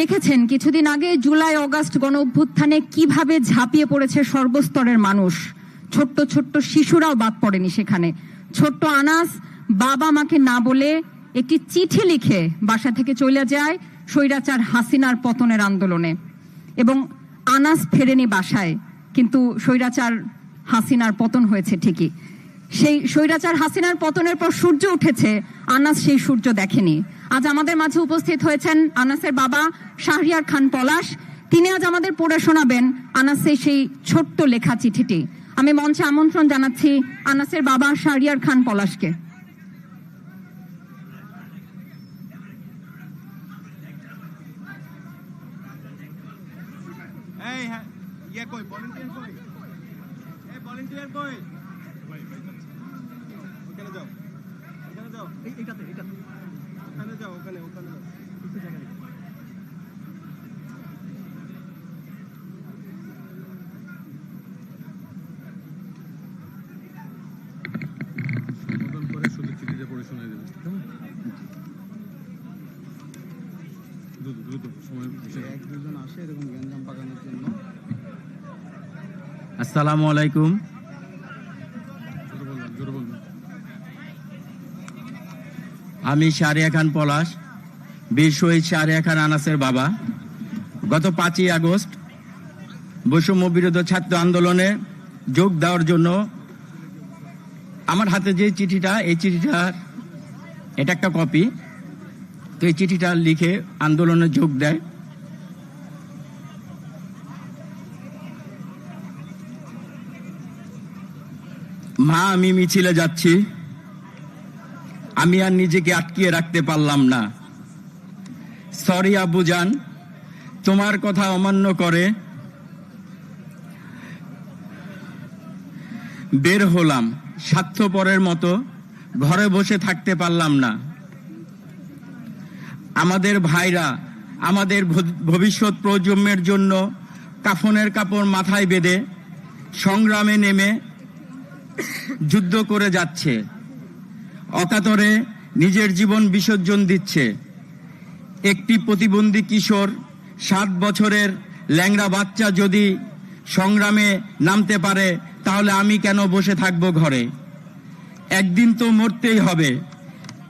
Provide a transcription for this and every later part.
দেখেছেন, কিছুদিন আগে জুলাই, অগাস্ট গণ অভ্যুত্থানে কীভাবে ঝাঁপিয়ে পড়েছে সর্বস্তরের মানুষ? ছোট্ট ছোট্ট শিশুরাও বাদ পড়েনি সেখানে। ছোট্ট আনাস বাবা মাকে না বলে একটি চিঠি লিখে বাসা থেকে চলে যায় স্বৈরাচার হাসিনার পতনের আন্দোলনে। এবং আনাস ফেরেনি বাসায়, কিন্তু স্বৈরাচার হাসিনার পতন হয়েছে ঠিকই। সেই স্বৈরাচার হাসিনার পতনের পর সূর্য উঠেছে, আনাস সেই সূর্য দেখেনি। আজ আমাদের মাঝে উপস্থিত হয়েছেন আনাসের বাবা শাহরিয়ার খান পলাশ। তিনি আজ আমাদের পড়ে শোনাবেন আনাসের সেই ছোট্ট লেখা চিঠিটি। আমি মঞ্চে আমন্ত্রণ জানাচ্ছি আনাসের বাবা শাহরিয়ার খান পলাশকে। এই হ্যাঁ আসসালামু আলাইকুম। আমি শাহরিয়া খান পলাশ, বীর শহীদ শাহরিয়া খান আনাসের বাবা। গত পাঁচই আগস্ট বৈষম্য বিরোধ ছাত্র আন্দোলনে যোগ দেওয়ার জন্য আমার হাতে যে চিঠিটা, এই চিঠিটার এটা একটা কপি তো এই চিঠিটা লিখে আন্দোলনে যোগ দেয়। মা, আমি মিছিলে যাচ্ছি। আমি আর নিজেকে আটকিয়ে রাখতে পারলাম না। সরি আব্বু জান। তোমার কথা অমান্য করে বের হলাম। স্বার্থপরের মতো ঘরে বসে থাকতে পারলাম না। আমাদের ভাইরা, আমাদের ভবিষ্যৎ প্রজন্মের জন্য কাফনের কাপড় মাথায় বেঁধে সংগ্রামে নেমে যুদ্ধ করে যাচ্ছে। অকাতরে নিজের জীবন বিসর্জন দিচ্ছে। একটি প্রতিবন্ধী কিশোর সাত বছরের ল্যাংড়া বাচ্চা যদি সংগ্রামে নামতে পারে, তাহলে আমি কেন বসে থাকব ঘরে? একদিন তো মরতেই হবে।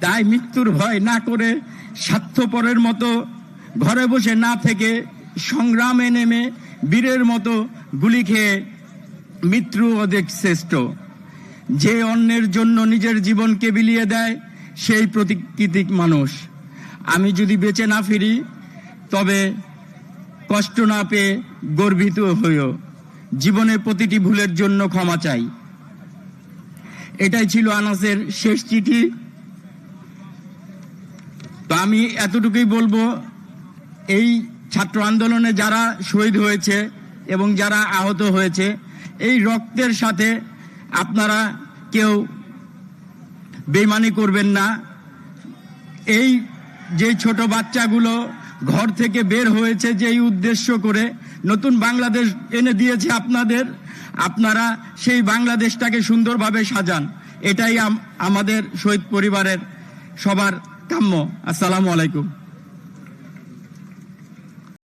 তাই মৃত্যুর ভয় না করে স্বার্থপরের মতো ঘরে বসে না থেকে সংগ্রামে নেমে বীরের মতো গুলি খেয়ে মৃত্যু অধিক শ্রেষ্ঠ। যে অন্যের জন্য নিজের জীবনকে বিলিয়ে দেয়, সেই প্রতিকৃতিক মানুষ। আমি যদি বেঁচে না ফিরি, তবে কষ্ট না পেয়ে গর্বিত হইও। জীবনের প্রতিটি ভুলের জন্য ক্ষমা চাই। এটাই ছিল আনাসের শেষ চিঠি। তো আমি এতটুকুই বলব, এই ছাত্র আন্দোলনে যারা শহীদ হয়েছে এবং যারা আহত হয়েছে, এই রক্তের সাথে আপনারা কেউ বেমানি করবেন না। এই যে ছোট বাচ্চাগুলো ঘর থেকে বের হয়েছে যে এই উদ্দেশ্য করে নতুন বাংলাদেশ এনে দিয়েছে আপনাদের। আপনারা সেই বাংলাদেশটাকে সুন্দরভাবে সাজান। এটাই আম- আমাদের শহীদ পরিবারের সবার কাম্য। আসসালামু আলাইকুম।